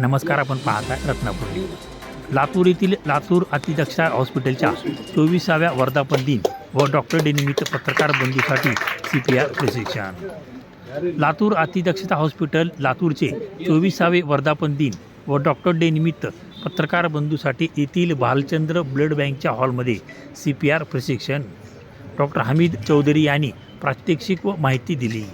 नमस्कार आपण पाहताय रत्नापुरी. लातूर येथील लातूर अतिदक्षा हॉस्पिटलच्या चोवीसाव्या वर्धापन दिन व डॉक्टर डे निमित्त पत्रकार बंदीसाठी सी पी आर प्रशिक्षण. लातूर अतिदक्षता हॉस्पिटल लातूरचे चोवीसावे वर्धापन दिन व डॉक्टर डे निमित्त पत्रकार बंधूसाठी येथील भालचंद्र ब्लड बँकच्या हॉलमध्ये सी पी आर प्रशिक्षण. डॉक्टर हमीद चौधरी यांनी प्रात्यक्षिक व माहिती दिली.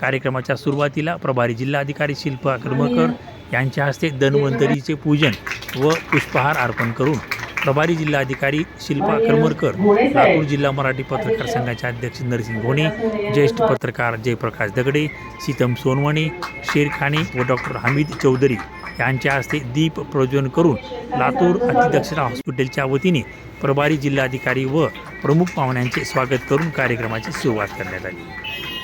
कार्यक्रमाच्या सुरुवातीला प्रभारी जिल्हाधिकारी शिल्पा करमकर यांच्या हस्ते धन्वंतरीचे पूजन व पुष्पहार अर्पण करून प्रभारी जिल्हाधिकारी शिल्पा करमरकर लातूर जिल्हा मराठी पत्रकार संघाचे अध्यक्ष नरसिंह घोणे ज्येष्ठ पत्रकार जयप्रकाश दगडे सीतम सोनवणे शेरखाने व डॉक्टर हमीद चौधरी यांच्या हस्ते दीप प्रज्वलन करून लातूर अतिदक्षता हॉस्पिटलच्या वतीने प्रभारी जिल्हाधिकारी व प्रमुख पाहुण्यांचे स्वागत करून कार्यक्रमाची सुरुवात करण्यात आली.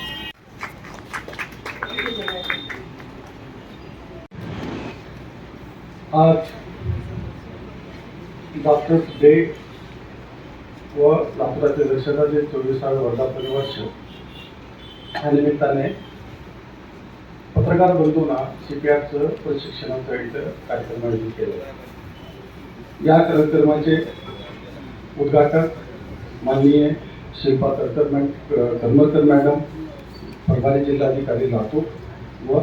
आज डॉक्टर्स डे व लातूराचे दर्शनाचे चोवीसावे वर्धापन वर्ष. या निमित्ताने पत्रकार बंधूंना सी पी आरचं प्रशिक्षणाचा इथं कार्यक्रम आयोजित केला. या कार्यक्रमाचे उद्घाटक माननीय शिल्पा करकर मॅ करमरकर मॅडम परभणी जिल्हाधिकारी लातूर व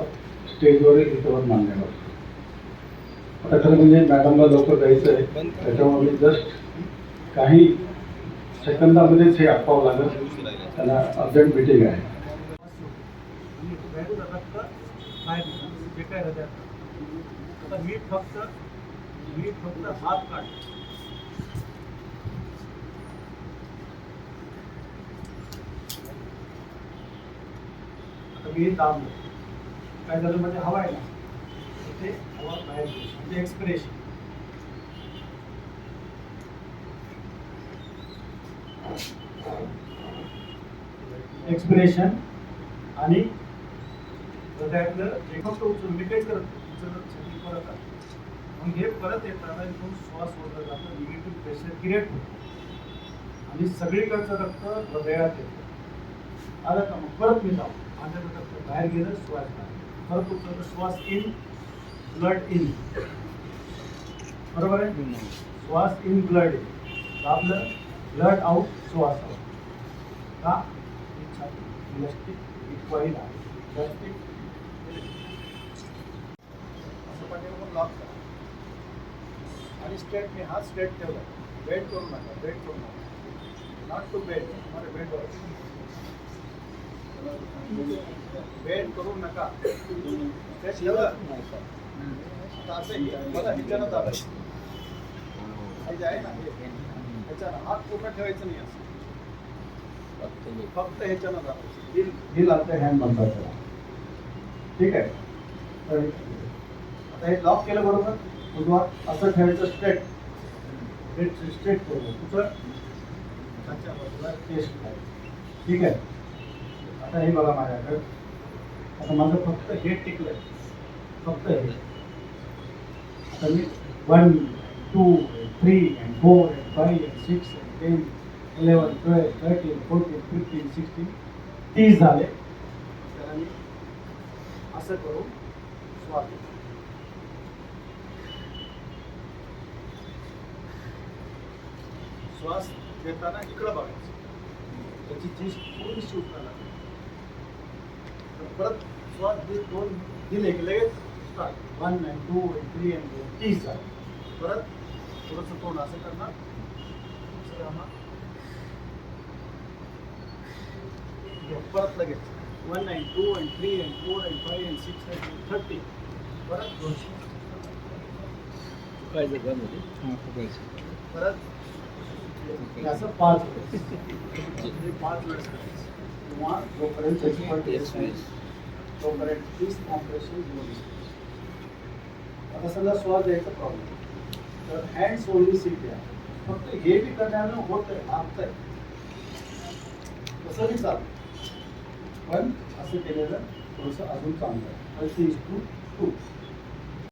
स्टेजवरील इतर मान्यवर खरं म्हणजे मॅडमला लवकर जायचं आहे त्याच्यामुळे मी जस्ट काही सेकंदामध्येच हे आटपावं लागेल. त्यांना अर्जंट मिटिंग आहे. काय आता मी फक्त मी फक्त हात काढ आता मी दाबलो काय झालं म्हणजे हवा आहे ना? ते हवा बाहेर म्हणजे एक्सप्रेशन एक्सप्रेशन आणि हृदयातलं जे फक्त उचलून मी काहीच करत नाही. उचलत परत आलं मग हे परत येताना इथून श्वास सोडला जातो निगेटिव्ह प्रेशर क्रिएट होतं. आणि सगळीकडचं रक्त हृदयात येतं. आलं का मग? परत मी जाऊ. माझ्या रक्त बाहेर गेलं श्वास बाहेर परत उचललं श्वास इन ब्लड इन बरोबर आहे? श्वास इन ब्लड इन आपलं ब्लड आउट श्वास आउट का? ही इक्वाईल आहे. इलास्टिक असं पाठीवर लॉक करा. आणि स्ट्रेट मी हा स्ट्रेट ठेवला. बेंड करू नका बेंड करू नका. नॉट टू बेड तुम्हाला बेंड बेंड करू नका. स्ट्रेट ठेवलं आता असं आहे, बघा आहे ना हे ह्याच्यानं हात पूर्ण ठेवायचं नाही असं फक्त ह्याच्यानं दाबायचं हिल हिल आपलं हँड म्हणतात ठीक आहे तर आता हे लॉक केलं बरोबर उजवा असं ठेवायचं स्ट्रेट स्ट्रेट स्ट्रेट करू कुठं खालच्या बाजूला टेस्ट ठीक आहे आता हे बघा माझ्याकडे. आता माझं फक्त हे टिकलंय. फक्त हे. आता मी one two three and four and five and six and ten eleven twelve thirteen fourteen fifteen sixteen तीस झाले. तर आम्ही असं करून श्वास श्वास घेताना इकडं बघायचं. त्याची चीज पूर्ण शिवता लागते तर परत श्वास दे दोन दिले की लगेच start one and two and three and four तीस झाले परत थोडंसं तोंड असं करणार. परत लगेच. One and two and three and four and five and six and thirty परत दोनशे. परत. हे असं पाच वेळेस. पाच वेळेस. किंवा जोपर्यंत नाही तोपर्यंत तीस कॉम्प्रेशन आता समजा श्वास द्यायचा प्रॉब्लेम तर हँड्स सोडली सीट द्या फक्त हे बी करण्यानं होत आहे आहे तसं बी चालतं. पण असं केलेलं थोडंसं अजून चांगलं आहे. Thirty is to to